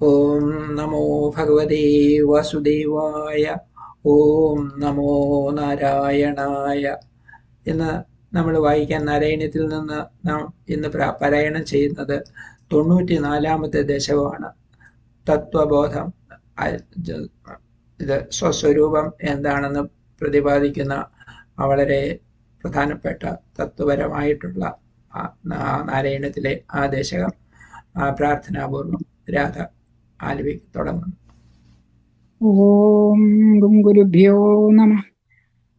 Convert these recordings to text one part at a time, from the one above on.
ഓം നമോ ഭഗവതേ വാസുദേവായ ഓം നമോ നാരായണായ എന്ന് നമ്മൾ വായിക്കാൻ നാരായണത്തിൽ നിന്ന് നാം ഇന്ന് പാരായണം ചെയ്യുന്നത് തൊണ്ണൂറ്റി നാലാമത്തെ ദശകമാണ് തത്വബോധം ഇത് സ്വസ്വരൂപം എന്താണെന്ന് പ്രതിപാദിക്കുന്ന വളരെ പ്രധാനപ്പെട്ട തത്വപരമായിട്ടുള്ള നാരായണത്തിലെ ആ ദശകം പ്രാർത്ഥനാപൂർവം രാധ ആലപി തുടങ്ങുന്നു. ഓം ഗും ഗുരുഭ്യോ നമ.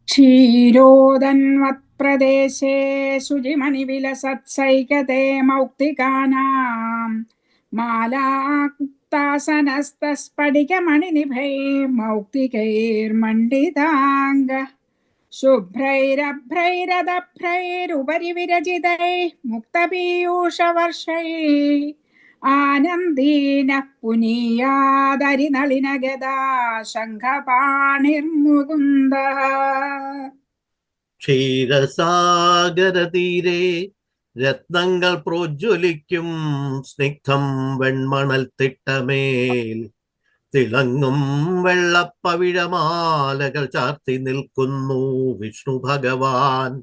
ക്ഷീരോദന്വത്പ്രദേശേ ശുചിമണിവിലസത്സൈകതേ മൗക്തികാനാം. മാലാക്താസനസ്തസ്ഫടികമണിനിഭൈ മൗക്തികൈർമണ്ഡിതാംഗ. ശുഭ്രൈരഭ്രൈരദഭ്രൈരുപരി വിരചിതൈ മുക്തപീയൂഷവർഷൈ. ആനന്ദീന പുനീയാദരിനളിനഗദാ ശംഖപാണിർമുകുന്ദ. ക്ഷീരസാഗരതീരെ രത്നങ്ങൾ പ്രോജ്വലിക്കും സ്നിഗ്ധം വെൺമണൽ തിട്ടമേൽ. തിളങ്ങും വെള്ളപ്പവിഴമാലകൾ ചാർത്തി നിൽക്കുന്നു വിഷ്ണു ഭഗവാൻ.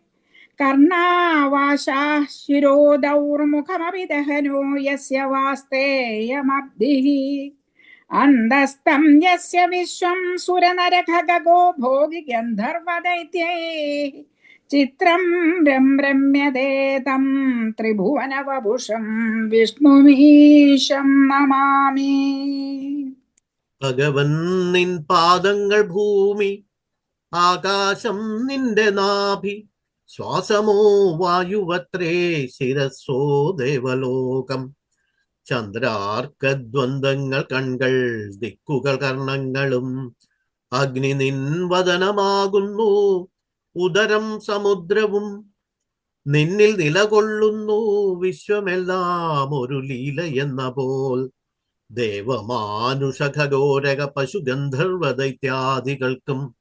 കർണാവാശാः ശിരോദൗർമുഖമപി ദഹനോ യസ്യ വാസ്തേയമബ്ധിः അന്തസ്തം യസ്യ വിശ്വം സുരനരഖഗോ ഭോഗി ഗന്ധർവദൈത്യൈः. ചിത്രം രമ്രമ്യതേ തം ത്രിഭുവനവപുഷം വിഷ്ണുമീശം നമാമി. ഭഗവൻ നിൻ പാദങ്ങൾ ഭൂമി ആകാശം നിന്റെ നാഭി ശ്വാസമോ വായുവത്രേ ശിരസ്സോ ദേവലോകം. ചന്ദ്രാർക്കദ്വന്ദ്ങ്ങൾ കൺകൾ ദിക്കുകൾ കർണങ്ങളും അഗ്നി നിൻ വദനമാകുന്നു ഉദരം സമുദ്രവും നിന്നിൽ നിലകൊള്ളുന്നു വിശ്വമെല്ലാം ഒരു ലീല എന്ന പോൽ. ദേവമാനുഷഘോരക പശുഗന്ധർവ ദൈത്യാദികൾക്കും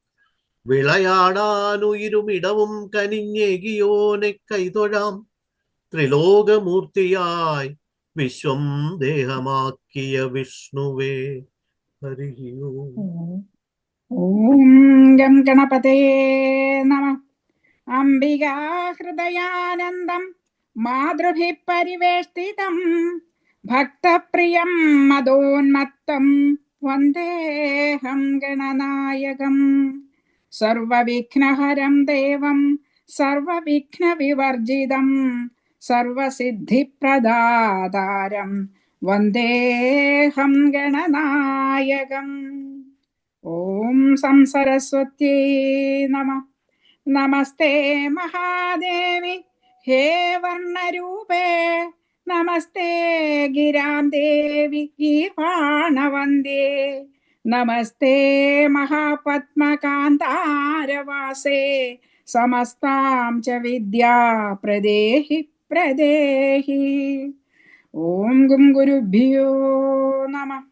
വിളയാടാനുയിരുമിടവും കനിഞ്ഞേകിയോനെ കൈതൊഴാം. ത്രിലോകമൂർത്തിയായി വിശ്വം ദേഹമാക്കിയ വിഷ്ണുവേ ഹരിയോ ഓം ഗം ഗണപതേ നമ. അംബികാ ഹൃദയാനന്ദം മാതൃഭി പരിവേഷ്ടിതം ഭക്തപ്രിയം മതോന്മത്തം വന്ദേഹം ഗണനായകം. സർവവിഘ്നഹരം ദേവം സർവവിഘ്നവിവർജിതം സർവസിദ്ധിപ്രദാതാരം വന്ദേഹം ഗണനായകം. ഓം സംസരസ്വത്യേ നമ. നമസ്തേ മഹാദേവി. ഹേ വർണരൂപേ. നമസ്തേ ഗിരാം ദേവി. ഗീർവാണവന്ദേ നമസ്തേ മഹാപത്മകാന്താരവാസേ. സമസ്താം ച വിദ്യാ പ്രദേഹി പ്രദേഹി. ഓം ഗും ഗുരുഭ്യോ നമ.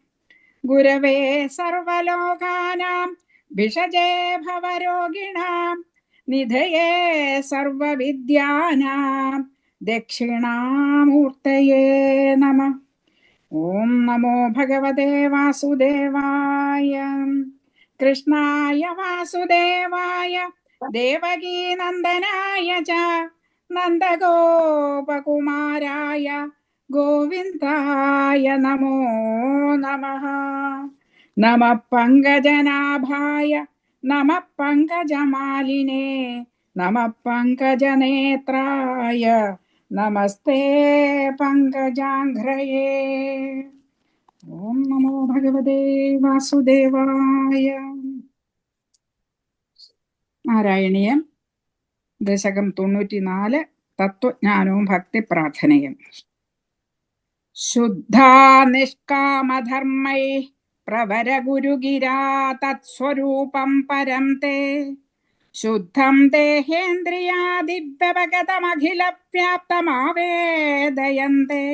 ഗുരവേ സർവലോകാനാം ഭിഷജേ ഭവരോഗിണാം നിധയേ സർവവിദ്യാനാം ദക്ഷിണാമൂർത്തയേ നമ. ഓം നമോ ഭഗവതേ വാസുദേവായ കൃഷ്ണായ വാസുദേവായ ദേവകീനന്ദനായ ച നന്ദഗോപകുമാരായ ഗോവിന്ദായ നമോ നമഃ നമ പങ്കജനാഭായ നമ പങ്കജമാലിനേ നമ പങ്കജനേത്രായ നമസ്തേ പങ്കജാഘ്രയേ ഓം നമോ ഭഗവതേ വാസുദേവായ നാരായണീയം ദശകം തൊണ്ണൂറ്റിനാല് തത്വജ്ഞാനവും ഭക്തി പ്രാർത്ഥനയും ശുദ്ധാ നിഷ്കാമധർമ്മൈ പ്രവര ഗുരുഗിരാ തത്സ്വരൂപം പരം തേ शुद्धं देहेन्द्रियादिव्यवगतमखिलव्याप्तमावेदयन्ते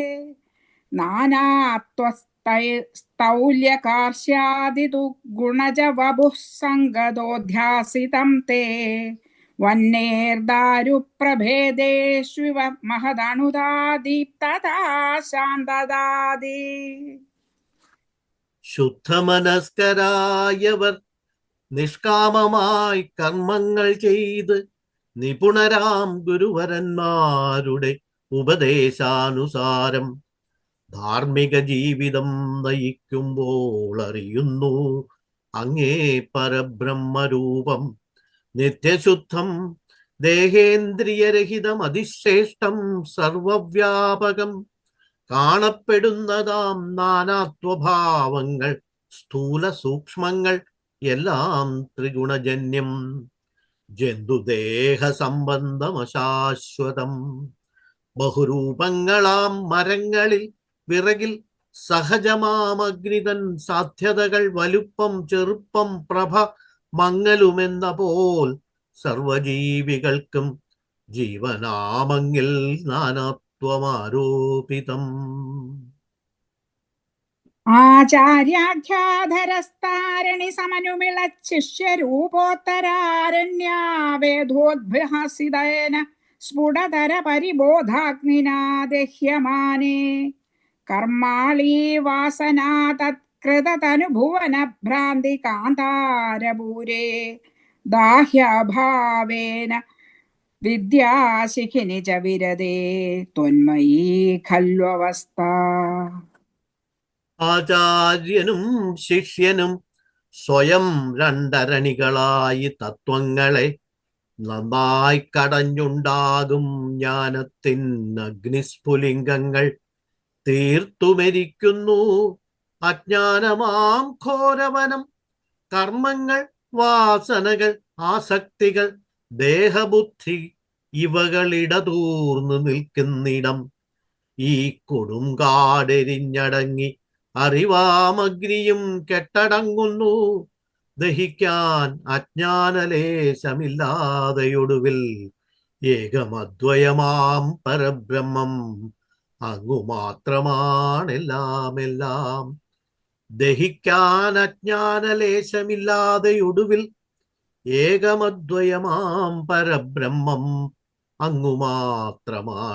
नानात्वस्तौल्यकार्ष्यादिदुर्गुणज वपुः सङ्गतोऽध्यासितं ते। वह्नेर्दारुप्रभेदेष्विव महदणुदा दीप्तदा शान्तदादि शुद्धमनस्कराय वर्त നിഷ്കാമമായി കർമ്മങ്ങൾ ചെയ്ത് നിപുണരാം ഗുരുവരന്മാരുടെ ഉപദേശാനുസാരം. ധാർമ്മിക ജീവിതം നയിക്കുമ്പോൾ അറിയുന്നു അങ്ങേ പരബ്രഹ്മരൂപം. നിത്യശുദ്ധം ദേഹേന്ദ്രിയരഹിതം അതിശ്രേഷ്ഠം സർവവ്യാപകം. കാണപ്പെടുന്നതാം നാനാത്വഭാവങ്ങൾ സ്ഥൂല സൂക്ഷ്മങ്ങൾ എല്ലാം ത്രിഗുണജന്യം. ജന്തുദേഹ സംബന്ധം അശാശ്വതം ബഹുരൂപങ്ങളാം മരങ്ങളിൽ വിറകിൽ സഹജമാമഗ്നിതൻ സാധ്യതകൾ വലുപ്പം ചെറുപ്പം പ്രഭ മങ്ങലുമെന്ന പോൽ സർവജീവികൾക്കും ജീവനാമങ്ങിൽ നാനാത്വമാരോപിതം. ആചാര്യാഖ്യാധരസ്താരണി സമനുമിളച്ചിഷ്യരൂപോത്തരാരണ്യാവേദോദ്ഭ്യസിതേന സ്ഫുടതര പരിബോധാഗ്നിനാ ദഹ്യമാനേ കർമാളീ വാസനാ തത്കൃതതനുഭുവന ഭ്രാന്തി കാന്താരപൂരേ. ദാഹ്യഭാവേന വിദ്യാശിഖിനി ച വിരതേ. ത്വന്മയീ ഖല്വവസ്ഥ. ആചാര്യനും ശിഷ്യനും സ്വയം രണ്ടരണികളായി തത്വങ്ങളെ നന്നായി കടഞ്ഞുണ്ടാകും ജ്ഞാനത്തിൻ അഗ്നിസ്ഫുലിംഗങ്ങൾ. തീർത്തുമരിക്കുന്നു അജ്ഞാനമാം ഘോരവനം. കർമ്മങ്ങൾ വാസനകൾ ആസക്തികൾ ദേഹബുദ്ധി ഇവകളിടതൂർന്നു നിൽക്കുന്നിടം. ഈ കൊടുങ്കാടെരിഞ്ഞടങ്ങി അറിവാമഗ്നിയും കെട്ടടങ്ങുന്നു. ദഹിക്കാൻ അജ്ഞാനലേശമില്ലാതെയൊടുവിൽ ഏകമദ്വയമാം പരബ്രഹ്മം. അങ്ങു മാത്രമാണെല്ലാമെല്ലാം ദഹിക്കാൻ അജ്ഞാനലേശമില്ലാതെയൊടുവിൽ ഏകമദ്വയമാം പരബ്രഹ്മം. അങ്ങു മാത്രമാണെല്ലാം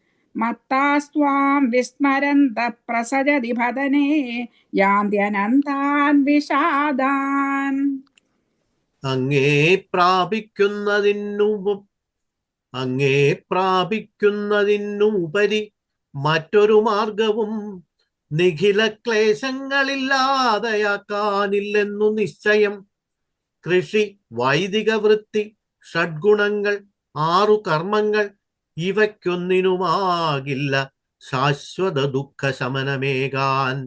മത്താസ്ത്വാം വിസ്മരന്ത പ്രസജതി ഭദനേ യാന്ത്യനന്താൻ വിഷാദാൻ. അങ്ങേ പ്രാപിക്കുന്നതിനു അങ്ങേ പ്രാപിക്കുന്നതിനുപരി മറ്റൊരു മാർഗവും നിഖില ക്ലേശങ്ങളില്ലാതെയാക്കാനില്ലെന്നു നിശ്ചയം. കൃഷി വൈദിക വൃത്തി ഷഡ്ഗുണങ്ങൾ ആറു കർമ്മങ്ങൾ ഇവയ്ക്കൊന്നിനുമാകില്ല ശാശ്വത ദുഃഖ ശമനമേകാൻ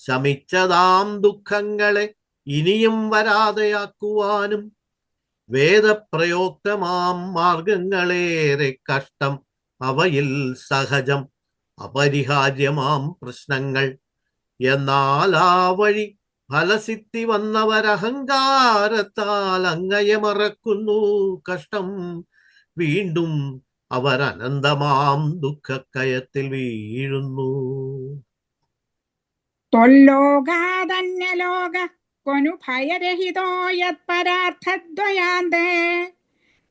ശമിച്ചതാം ദുഃഖങ്ങളെ ഇനിയും വരാതെയാക്കുവാനും വേദപ്രയോക്തമാം മാർഗങ്ങളേറെ കഷ്ടം അവയിൽ സഹജം അപരിഹാര്യമാം പ്രശ്നങ്ങൾ. എന്നാൽ ആ വഴി ഫലസിദ്ധി വന്നവരഹങ്കാരത്താൽ അങ്ങയെ മറക്കുന്നു കഷ്ടം. വീണ്ടും അവർ അനന്തമാം ദുഃഖക്കയത്തിൽ വീഴുന്നു. ത്വല്ലോകാദന്യലോക കൊനു ഭയരഹിതോ യത്പരാർത്ഥദ്വയാന്തേ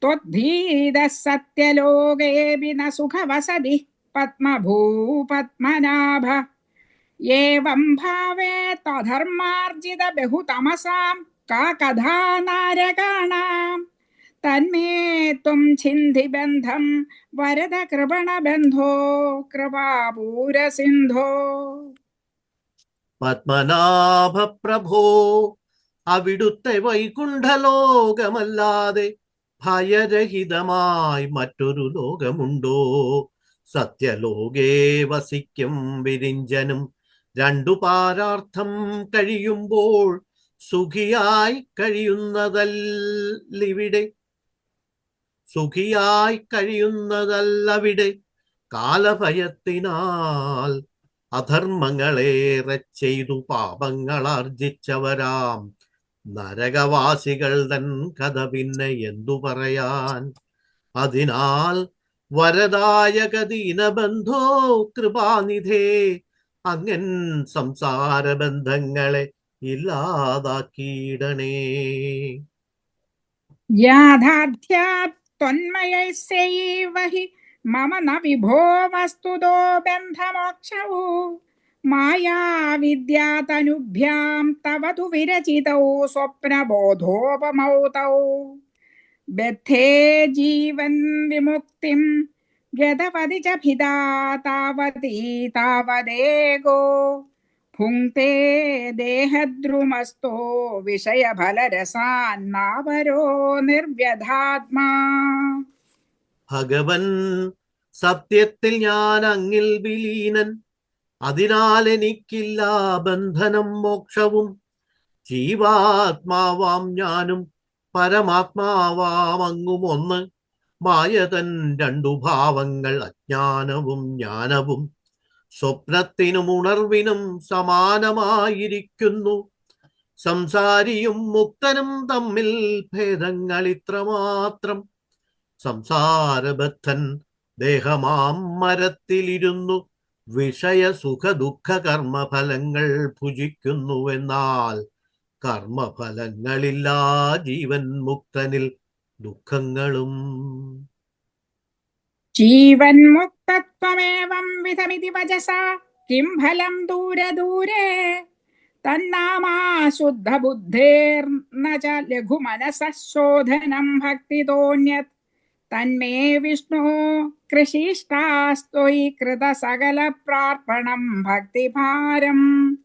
ത്വദ്ധീത സത്യലോകേപി ന സുഖവസതി പത്മഭൂപത്മനാഭ. ഏവം ഭാവേ തധർമാർജിത ബഹുതമസാം കാ കഥാ നാരകാണാം തന്മേ ത്വം ഛിന്തി ബന്ധം വരദ കൃപണ ബന്ധോ കൃപാപൂര സിന്ധോ. പത്മനാഭ പ്രഭോ അവിടുത്തെ വൈകുണ്ഠലോകമല്ലാതെ ഭയരഹിതമായി മറ്റൊരു ലോകമുണ്ടോ? സത്യലോകേ വസിക്കും വിരിഞ്ചനും. രണ്ടു പാരാർത്ഥം കഴിയുമ്പോൾ സുഖിയായി കഴിയുന്നതല്ലിവിടെ സുഖിയായി കഴിയുന്നതല്ലവിടെ കാലഭയത്തിനാൽ അധർമ്മങ്ങളേറെ ചെയ്തു പാപങ്ങൾ ആർജിച്ചവരാം നരകവാസികൾ തൻ കഥ പിന്നെ എന്തു പറയാൻ? അതിനാൽ വരദായകദീനബന്ധോ കൃപാനിധേ അങ്ങൻ സംസാര ബന്ധങ്ങളെ ഇല്ലാതാക്കിയിടണേ യാഥാർത്ഥ്യാത് त्वन्मयस्यैव हि मम न विभो वस्तुतो बन्धमोक्षौ। मायाविद्यातनुभ्यां तव तु विरचितौ स्वप्नबोधोपमौ तौ बद्धे जीवन् विमुक्तिं गतवति च भिदा तावती तावदेगो। भुङ्क्ते देहद्रुमस्तो विषयफलरसान्नावरो निर्व्यधात्मा ഭഗവൻ സത്യത്തിൽ ഞാൻ അങ്ങിൽ വിലീനൻ അതിനാൽ എനിക്കില്ല ബന്ധനം മോക്ഷവും ജീവാത്മാവാം ഞാനും പരമാത്മാവാം അങ്ങും ഒന്ന് മായതൻ രണ്ടു ഭാവങ്ങൾ അജ്ഞാനവും ജ്ഞാനവും സ്വപ്നത്തിനും ഉണർവിനും സമാനമായിരിക്കുന്നു. സംസാരിയും മുക്തനും തമ്മിൽ ഭേദങ്ങൾ ഇത്രമാത്രം. സംസാരബദ്ധൻ ദേഹമാം മരത്തിലിരുന്നു. വിഷയ സുഖ ദുഃഖ കർമ്മഫലങ്ങൾ ഭുജിക്കുന്നുവെന്നാൽ കർമ്മഫലങ്ങളില്ലാ ജീവൻ മുക്തനിൽ ദുഃഖങ്ങളും जीवन्मुक्तत्वमेवं विधमिति वचसा, किं फलं दूरे दूरे? तन्नामा शुद्धबुद्धेर्न च लघुमनसः शोधनं भक्तितोऽन्यत् तन्मे विष्णो कृषिष्टास्त्वयि कृतसकलप्रार्पणं भक्तिभारम्।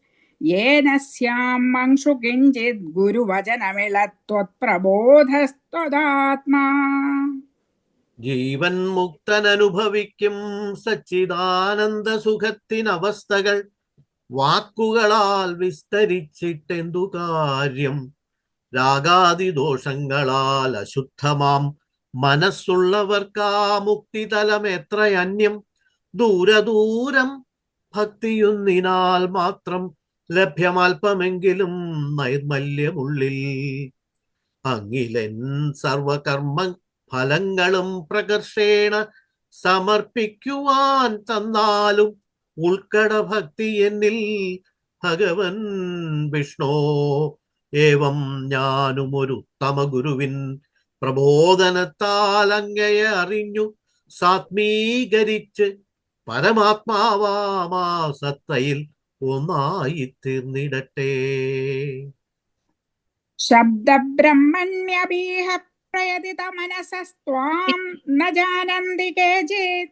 येन स्याम् अंशु किञ्चित् गुरुवचनमिळत्वत्प्रबोधस्त्वदात्मा ജീവൻ മുക്തൻ അനുഭവിക്കും സച്ചിദാനന്ദ സുഖത്തിനവസ്ഥകൾ. വാക്കുകളാൽ വിസ്തരിച്ചിട്ടെന്തു കാര്യം? രാഗാദി ദോഷങ്ങളാൽ അശുദ്ധമാം. മനസ്സുള്ളവർക്കാ മുക്തിതലം എത്ര അന്യം ദൂരദൂരം ഭക്തിയുന്നിനാൽ മാത്രം ലഭ്യമാൽപ്പമെങ്കിലും നൈർമല്യമുള്ളിൽ. അങ്ങിലൻ സർവകർമ്മ ഫലങ്ങളും പ്രകർഷേണ സമർപ്പിക്കുവാൻ തന്നാലും ഉൾക്കട ഭക്തി എന്നിൽ ഭഗവൻ വിഷ്ണോ. ഏവം ഞാനും ഒരു ഉത്തമ ഗുരുവിൻ പ്രബോധനത്താൽ അങ്ങയെ അറിഞ്ഞു സാത്മീകരിച്ച് പരമാത്മാവാമാ സത്തയിൽ ഒന്നായി തീർന്നിടട്ടെ ശബ്ദബ്രഹ്മണ്യബീഹ प्रयतितमनसस्त्वां न जानन्ति केचित्।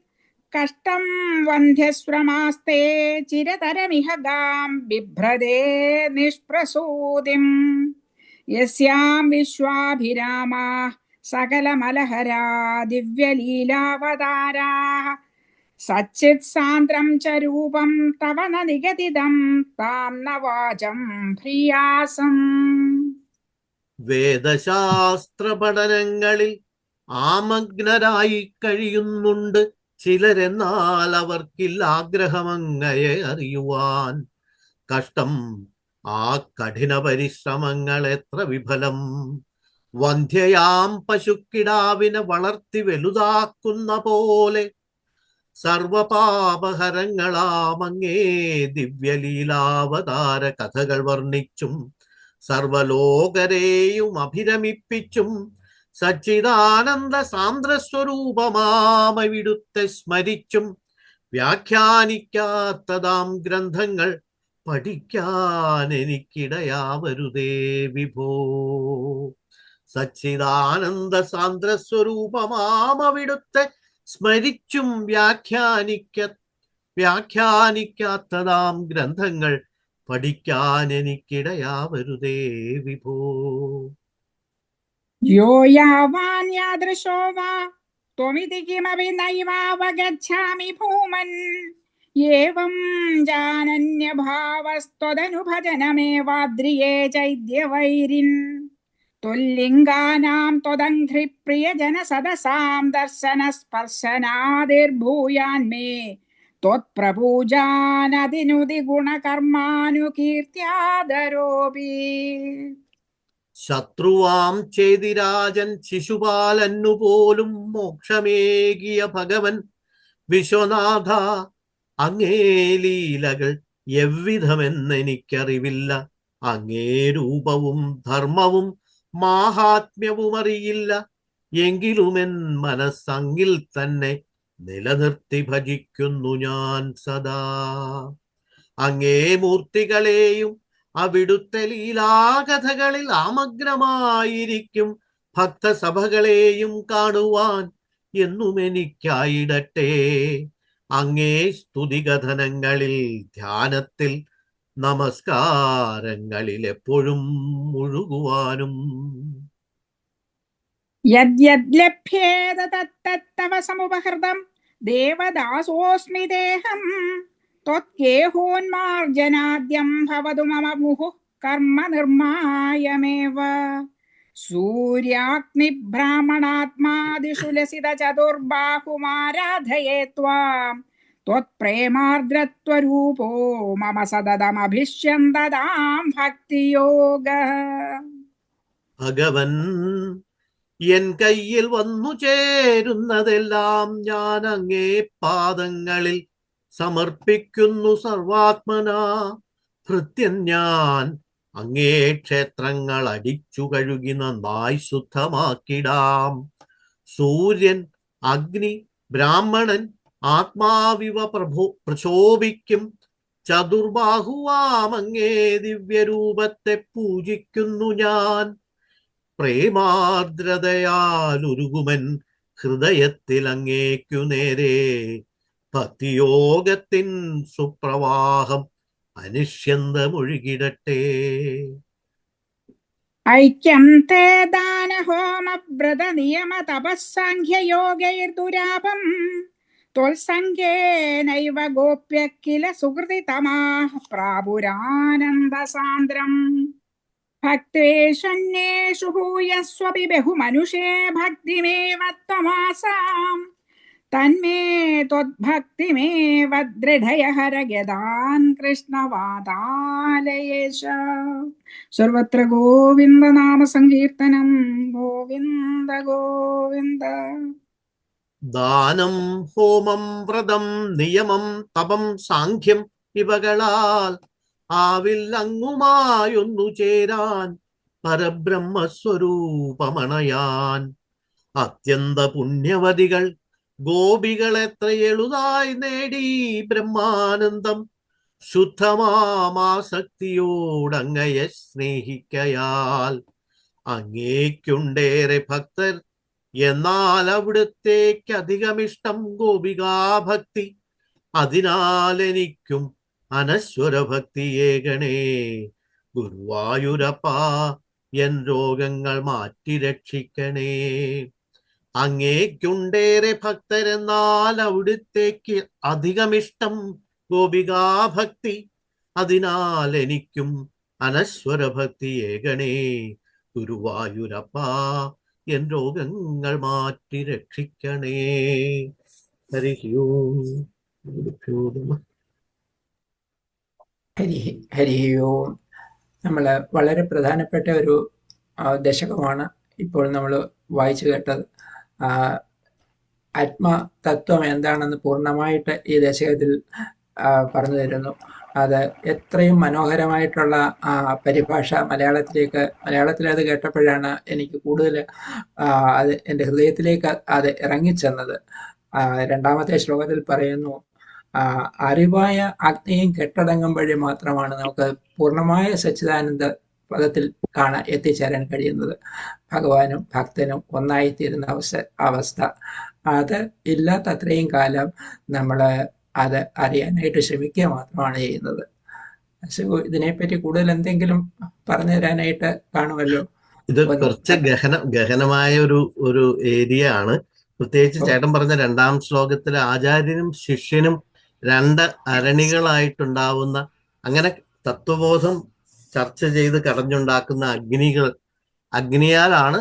कष्टं वन्ध्यश्रमास्ते चिरतरमिह गां बिभ्रदे निष्प्रसूतिम्। यस्यां विश्वाभिरामाः सकलमलहरा दिव्यलीलावताराः। सच्चित्सान्द्रं च रूपं तव न निगदितं, तां न वाचं प्रियासम्। വേദശാസ്ത്ര പഠനങ്ങളിൽ ആമഗ്നരായി കഴിയുന്നുണ്ട് ചിലരെന്നാൽ അവർക്കില്ല ആഗ്രഹമങ്ങയെ അറിയുവാൻ. കഷ്ടം. ആ കഠിന പരിശ്രമങ്ങൾ എത്ര വിഫലം. വന്ധ്യയാം പശുക്കിടാവിനെ വളർത്തി വലുതാക്കുന്ന പോലെ സർവപാപഹരങ്ങളാമങ്ങേ ദിവ്യലീലാവതാര കഥകൾ വർണിച്ചും സർവലോകരെയും അഭിരമിപ്പിച്ചും സച്ചിദാനന്ദ സാന്ദ്രസ്വരൂപമാമവിടുത്തെ സ്മരിച്ചും വ്യാഖ്യാനിക്കാത്തതാം ഗ്രന്ഥങ്ങൾ പഠിക്കാൻ എനിക്കിടയാവരുതേ വിഭോ. സച്ചിദാനന്ദ സാന്ദ്രസ്വരൂപമാമവിടുത്തെ സ്മരിച്ചും വ്യാഖ്യാനിക്ക വ്യാഖ്യാനിക്കാത്തതാം ഗ്രന്ഥങ്ങൾ പഠിക്കാൻ എനിക്കിടയാവരുതേ വിഭോ यो यावान् यादृशो वा त्वमिति किमपि नैवावगच्छामि भूमन् एवं जानन्यभावस्त्वदनुभजनमेवाद्रिये चैद्यवैरिन् तुल्लिङ्गानां त्वदङ्घ्रिप्रियजनसदसां दर्शनस्पर्शनादिर्भूयान्मे ത്വത്പ്രപൂജാനതിനുതി ഗുണകർമാനുകീർത്യാദരോപി ശത്രുവാം ചേതിരാജൻ ശിശുപാലന്നു പോലും മോക്ഷമേകിയ ഭഗവൻ വിശ്വനാഥ അങ്ങേ ലീലകൾ എവ്വിധമെന്നെനിക്കറിവില്ല. അങ്ങേ രൂപവും ധർമ്മവും മാഹാത്മ്യവും അറിയില്ല എങ്കിലുമെൻ മനസ്സങ്ങിൽ തന്നെ നിലനിർത്തി ഭജിക്കുന്നു ഞാൻ സദാ. അങ്ങേ മൂർത്തികളെയും അവിടുത്തെ ലീലാകഥകളിൽ ആമഗ്രമായിരിക്കും. ഭക്തസഭകളെയും കാണുവാൻ എന്നും എനിക്കായിടട്ടെ. അങ്ങേ സ്തുതികഥനങ്ങളിൽ ധ്യാനത്തിൽ നമസ്കാരങ്ങളിൽ എപ്പോഴും മുഴുകുവാനും. യദ്യദ്ലഭ്യേത തത്തവ സമുപഹൃതം देवदासोऽस्मि देहं त्वत्केहोन्मार्जनाद्यं भवतु मम मुहुः कर्म निर्मायमेव सूर्याग्निब्राह्मणात्मादिषु लसितचतुर्बाहुमाराधये त्वां त्वत्प्रेमार्द्रत्वरूपो मम सततमभिष्यन्ददां भक्तियोगः ഭഗവൻ എൻ കയ്യിൽ വന്നു ചേരുന്നതെല്ലാം ഞാൻ അങ്ങേ പാദങ്ങളിൽ സമർപ്പിക്കുന്നു സർവാത്മന. ഭൃത്യൻ ഞാൻ അങ്ങേ ക്ഷേത്രങ്ങൾ അടിച്ചു കഴുകി നന്നായി ശുദ്ധമാക്കിടാം. സൂര്യൻ അഗ്നി ബ്രാഹ്മണൻ ആത്മാവിവ പ്രഭോ പ്രശോഭിക്കും. ചതുർബാഹുവാമങ്ങേ ദിവ്യരൂപത്തെ പൂജിക്കുന്നു ഞാൻ. പ്രേമാർദ്രതയാലുരുകുമൻ ഹൃദയത്തിൽ അങ്ങേക്കു നേരെ. ഭക്തിയോഗത്തിൻ സുപ്രവാഹം അനുഷ്യന്തമൊഴുകിടട്ടെ. ഐക്യം തേ ദാന ഹോമ വ്രത നിയമ തപസ്സാഖ്യയോഗൈർദുരാപം ത്വൽസംഖ്യേനൈവ ഗോപ്യ കില സുഹൃതി തമാ പ്രാപുരാനന്ദ സാന്ദ്രം ഭക്തേഷന്യേഷു ഭൂയസ്വപി ബഹുമനുഷേ ഭക്തിമേവ ത്വമാസാം തന്മേ ത്വദ്ഭക്തിമേവ ദൃഢയഹരഗതാൻ കൃഷ്ണവാതാലയേശ സർവത്ര ഗോവിന്ദ നാമ സങ്കീർത്തനം ഗോവിന്ദ ഗോവിന്ദ ദാനം ഹോമം വ്രതം നിയമം തപം സാഖ്യം ഇവകളാൽ ആവില്ലങ്ങുമായൊന്നു ചേരാൻ പരബ്രഹ്മസ്വരൂപമണയാൻ. അത്യന്ത പുണ്യവതികൾ ഗോപികൾ എത്ര എളുതായി നേടി ബ്രഹ്മാനന്ദം. ശുദ്ധമാമാസക്തിയോടങ്ങയെ സ്നേഹിക്കയാൽ അങ്ങേക്കുണ്ടേറെ ഭക്തർ. എന്നാൽ അവിടുത്തേക്കധികമിഷ്ടം ഗോപികാഭക്തി. അതിനാൽ എനിക്കും അനശ്വര ഭക്തിയേകണേ ഗുരുവായൂരപ്പാ എൻ രോഗങ്ങൾ മാറ്റി രക്ഷിക്കണേ. അങ്ങേക്കുണ്ടേറെ ഭക്തരെന്നാൽ അവിടുത്തേക്ക് അധികമിഷ്ടം ഗോപികാഭക്തി. അതിനാൽ എനിക്കും അനശ്വര ഏകണേ ഗുരുവായൂരപ്പ എൻ രോഗങ്ങൾ മാറ്റി രക്ഷിക്കണേ. ഹരി ഓം ഗുരുഭ്യോ നമഃ. ഹരി ഹരി ഓം. നമ്മൾ വളരെ പ്രധാനപ്പെട്ട ഒരു ദശകമാണ് ഇപ്പോൾ നമ്മൾ വായിച്ചു കേട്ടത്. ആത്മതത്വം എന്താണെന്ന് പൂർണമായിട്ട് ഈ ദശകത്തിൽ പറഞ്ഞു തരുന്നു. അത് എത്രയും മനോഹരമായിട്ടുള്ള ആ പരിഭാഷ മലയാളത്തിലേക്ക് മലയാളത്തിൽ അത് കേട്ടപ്പോഴാണ് എനിക്ക് കൂടുതൽ അത് എന്റെ ഹൃദയത്തിലേക്ക് അത് ഇറങ്ങിച്ചെന്നത്. രണ്ടാമത്തെ ശ്ലോകത്തിൽ പറയുന്നു ആ, അറിവായ അഗ്നിയും വഴി മാത്രമാണ് നമുക്ക് പൂർണമായ സച്ചിദാനന്ദ പദത്തിൽ കാണാൻ എത്തിച്ചേരാൻ കഴിയുന്നത്. ഭഗവാനും ഭക്തനും ഒന്നായിത്തീരുന്ന അവസ്ഥ അവസ്ഥ. അത് ഇല്ലാത്ത അത്രയും കാലം നമ്മൾ അത് അറിയാനായിട്ട് ശ്രമിക്കുക മാത്രമാണ് ചെയ്യുന്നത്. ശിവു ഇതിനെപ്പറ്റി കൂടുതൽ എന്തെങ്കിലും പറഞ്ഞു തരാനായിട്ട് കാണുമല്ലോ? ഇത് കുറച്ച് ഗഹന ഗഹനമായ ഒരു ഒരു ഏരിയ ആണ് പ്രത്യേകിച്ച്. ചേട്ടൻ പറഞ്ഞ രണ്ടാം ശ്ലോകത്തിൽ ആചാര്യനും ശിഷ്യനും രണ്ട് അരണികളായിട്ടുണ്ടാവുന്ന അങ്ങനെ തത്വബോധം ചർച്ച ചെയ്ത് കടഞ്ഞുണ്ടാക്കുന്ന അഗ്നികൾ അഗ്നിയാലാണ്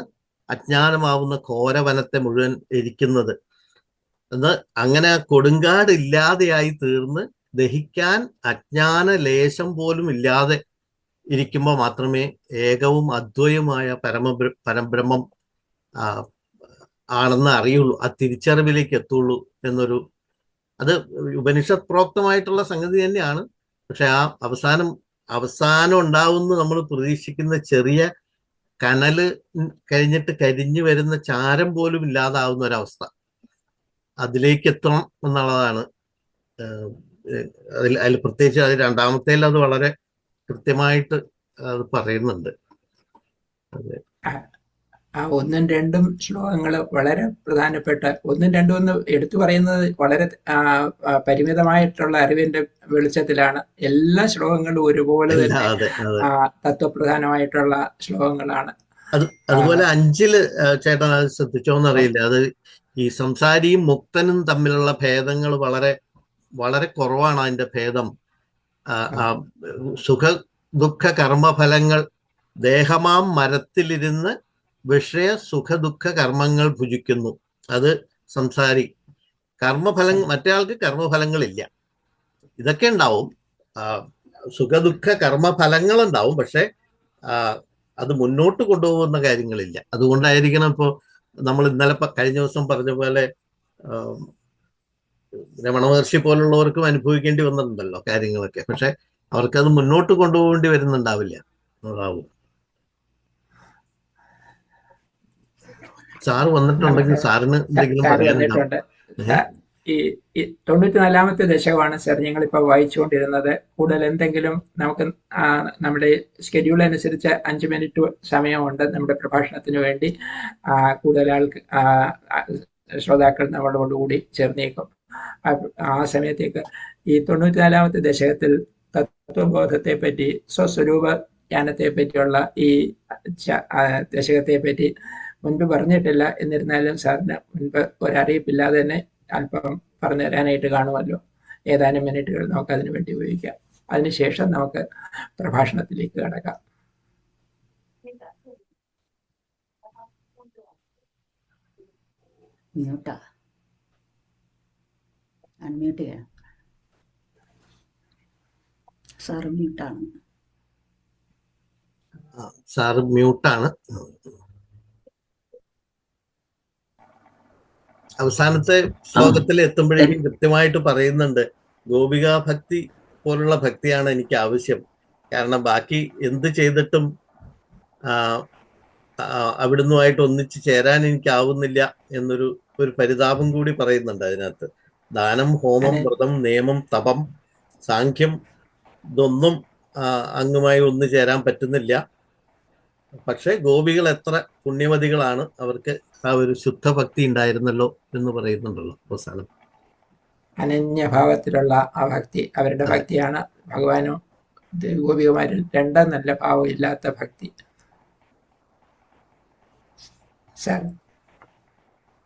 അജ്ഞാനമാവുന്ന ഘോരവനത്തെ മുഴുവൻ ഇരിക്കുന്നത് എന്ന് അങ്ങനെ കൊടുങ്കാട് ഇല്ലാതെയായി തീർന്ന് ദഹിക്കാൻ അജ്ഞാന ലേശം പോലും ഇല്ലാതെ ഇരിക്കുമ്പോൾ മാത്രമേ ഏകവും അദ്വയവുമായ പരമബ്ര പരബ്രഹ്മം ആണെന്ന് അറിയുള്ളൂ. ആ തിരിച്ചറിവിലേക്ക് എത്തുള്ളൂ എന്നൊരു അത് ഉപനിഷത് പ്രോക്തമായിട്ടുള്ള സംഗതി തന്നെയാണ്. പക്ഷെ ആ അവസാനം അവസാനം ഉണ്ടാവുന്ന നമ്മൾ പ്രതീക്ഷിക്കുന്ന ചെറിയ കനൽ കഴിഞ്ഞിട്ട് കരിഞ്ഞു വരുന്ന ചാരം പോലും ഇല്ലാതാവുന്ന ഒരവസ്ഥ. അതിലേക്ക് എത്തണം എന്നുള്ളതാണ്. അതിൽ അതിൽ പ്രത്യേകിച്ച് അത് രണ്ടാമത്തേൽ അത് വളരെ കൃത്യമായിട്ട് അത് പറയുന്നുണ്ട്. ആ ഒന്നും രണ്ടും ശ്ലോകങ്ങൾ വളരെ പ്രധാനപ്പെട്ട ഒന്നും രണ്ടും എന്ന് എടുത്തു പറയുന്നത് വളരെ പരിമിതമായിട്ടുള്ള അറിവിന്റെ വെളിച്ചത്തിലാണ്. എല്ലാ ശ്ലോകങ്ങളും ഒരുപോലെ തന്നെ തത്വപ്രധാനമായിട്ടുള്ള ശ്ലോകങ്ങളാണ്. അത് അതുപോലെ അഞ്ചിൽ ചേട്ടൻ അത് ശ്രദ്ധിച്ചോന്നറിയില്ല. അത് ഈ സംസാരിയും മുക്തനും തമ്മിലുള്ള ഭേദങ്ങൾ വളരെ വളരെ കുറവാണ് അതിന്റെ ഭേദം. സുഖ ദുഃഖ കർമ്മഫലങ്ങൾ ദേഹമാം മരത്തിലിരുന്ന് വിഷയ സുഖദുഃഖ കർമ്മങ്ങൾ ഭുജിക്കുന്നു. അത് സംസാരി. കർമ്മഫലം മറ്റേ ആൾക്ക് കർമ്മഫലങ്ങളില്ല. ഇതൊക്കെ ഉണ്ടാവും. സുഖദുഃഖ കർമ്മഫലങ്ങൾ ഉണ്ടാവും പക്ഷെ അത് മുന്നോട്ട് കൊണ്ടുപോകുന്ന കാര്യങ്ങളില്ല. അതുകൊണ്ടായിരിക്കണം ഇപ്പോൾ നമ്മൾ ഇന്നലെ കഴിഞ്ഞ ദിവസം പറഞ്ഞ പോലെ രമണ മഹർഷി പോലുള്ളവർക്കും അനുഭവിക്കേണ്ടി വന്നിട്ടുണ്ടല്ലോ കാര്യങ്ങളൊക്കെ. പക്ഷെ അവർക്കത് മുന്നോട്ട് കൊണ്ടുപോകേണ്ടി വരുന്നുണ്ടാവില്ല. അതാവും. സാറ് വന്നിട്ടുണ്ടെങ്കിൽ സാറിന് എന്തെങ്കിലും ഈ തൊണ്ണൂറ്റിനാലാമത്തെ ദശകമാണ് സാർ ഞങ്ങളിപ്പോൾ വായിച്ചുകൊണ്ടിരുന്നത്. കൂടുതൽ എന്തെങ്കിലും നമുക്ക് നമ്മുടെ ഷെഡ്യൂൾ അനുസരിച്ച് അഞ്ച് മിനിറ്റ് സമയമുണ്ട് നമ്മുടെ പ്രഭാഷണത്തിന് വേണ്ടി. കൂടുതൽ ആൾക്ക് ശ്രോതാക്കൾ നമ്മളോടുകൂടി ചേർന്നേക്കും. ആ- ആ സമയത്തേക്ക് ഈ തൊണ്ണൂറ്റിനാലാമത്തെ ദശകത്തിൽ തത്വബോധത്തെ പറ്റി സ്വസ്വരൂപ ജ്ഞാനത്തെ പറ്റിയുള്ള ഈ ദശകത്തെ പറ്റി മുൻപ് പറഞ്ഞിട്ടില്ല. എന്നിരുന്നാലും സാറിന് മുൻപ് ഒരറിയിപ്പില്ലാതെ തന്നെ അല്പം പറഞ്ഞു തരാനായിട്ട് കാണുമല്ലോ. ഏതാനും മിനിറ്റുകൾ നമുക്ക് അതിനു വേണ്ടി ഉപയോഗിക്കാം. അതിനുശേഷം നമുക്ക് പ്രഭാഷണത്തിലേക്ക് കടക്കാം. മ്യൂട്ടാ. അൺമ്യൂട്ട് ചെയ്യണം. സാറ് മ്യൂട്ടാണ്. സാറ് മ്യൂട്ടാണ്. അവസാനത്തെ ശ്ലോകത്തിൽ എത്തുമ്പോഴേക്കും കൃത്യമായിട്ട് പറയുന്നുണ്ട്. ഗോപികാ ഭക്തി പോലുള്ള ഭക്തിയാണ് എനിക്ക് ആവശ്യം. കാരണം ബാക്കി എന്ത് ചെയ്തിട്ടും അവിടുന്നുമായിട്ട് ഒന്നിച്ച് ചേരാൻ എനിക്കാവുന്നില്ല എന്നൊരു ഒരു പരിതാപം കൂടി പറയുന്നുണ്ട് അതിനകത്ത്. ദാനം ഹോമം വ്രതം നിയമം തപം സാഖ്യം ഇതൊന്നും അങ്ങുമായി ഒന്നു ചേരാൻ പറ്റുന്നില്ല. പക്ഷെ ഗോപികൾ എത്ര പുണ്യവതികളാണ് അവർക്ക് ആ ഒരു ശുദ്ധഭക്തി ഉണ്ടായിരുന്നല്ലോ എന്ന് പറയുന്നുണ്ടല്ലോ അവസാനം. അനന്യഭാവത്തിലുള്ള ആ ഭക്തി അവരുടെ ഭക്തിയാണ് ഭഗവാനും ഗോപികുമാരിൽ രണ്ട നല്ല ഭാവം ഇല്ലാത്ത ഭക്തി. സാർ